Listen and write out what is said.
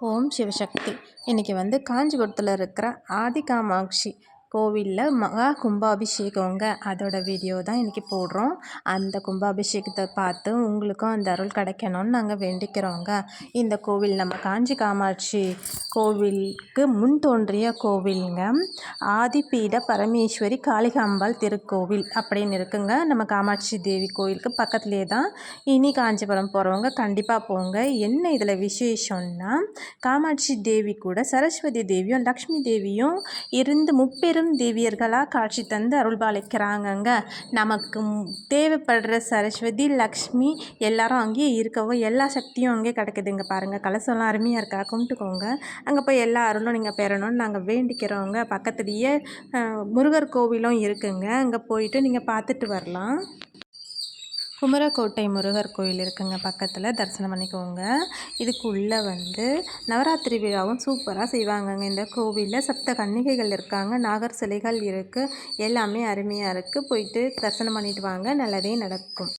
ஓம் சிவசக்தி. இன்றைக்கி வந்து காஞ்சிபுரத்தில் இருக்கிற ஆதி காமாட்சி கோவிலில் மகா கும்பாபிஷேகங்க. அதோட வீடியோ தான் இன்றைக்கி போடுறோம். அந்த கும்பாபிஷேகத்தை பார்த்து உங்களுக்கும் அந்த அருள் கிடைக்கணும்னு நாங்கள் வேண்டிக்கிறோங்க. இந்த கோவில் நம்ம காஞ்சி காமாட்சி கோவிலுக்கு முன் தோன்றிய கோவிலுங்க. ஆதிபீட பரமேஸ்வரி காளிகாம்பாள் திருக்கோவில் அப்படின்னு இருக்குங்க. நம்ம காமாட்சி தேவி கோவிலுக்கு பக்கத்துலேயே தான். இனி காஞ்சிபுரம் போகிறவங்க கண்டிப்பாக போங்க. என்ன இதில் விசேஷம்னா காமாட்சி தேவி கூட சரஸ்வதி தேவியும் லக்ஷ்மி தேவியும் இருந்து முப்பெரும் பெரும் தேவியர்களாக காட்சி தந்து அருள்பாலிக்கிறாங்கங்க. நமக்கு தேவைப்படுற சரஸ்வதி லக்ஷ்மி எல்லாரும் அங்கேயே இருக்கவும் எல்லா சக்தியும் அங்கேயே கிடைக்குதுங்க பாருங்கள் கலசம்லாம் அருமையாக இருக்கா? கும்பிட்டுக்கோங்க. அங்கே போய் எல்லா அருளும் நீங்கள் பெறணும்னு நாங்கள் வேண்டிக்கிறவங்க பக்கத்துலேயே முருகர் கோவிலும் இருக்குங்க. அங்கே போயிட்டு நீங்கள் பார்த்துட்டு வரலாம். குமரக்கோட்டை முருகர் கோயில் இருக்குங்க பக்கத்தில். தரிசனம் பண்ணிக்கோங்க. இதுக்குள்ளே வந்து நவராத்திரி விழாவும் சூப்பராக செய்வாங்கங்க. இந்த கோவிலில் சப்த கன்னிகைகள் இருக்காங்க. நாகர் சிலைகள் இருக்குது எல்லாமே அருமையாக இருக்குது போயிட்டு தரிசனம் பண்ணிட்டு வாங்க. நல்லதே நடக்கும்.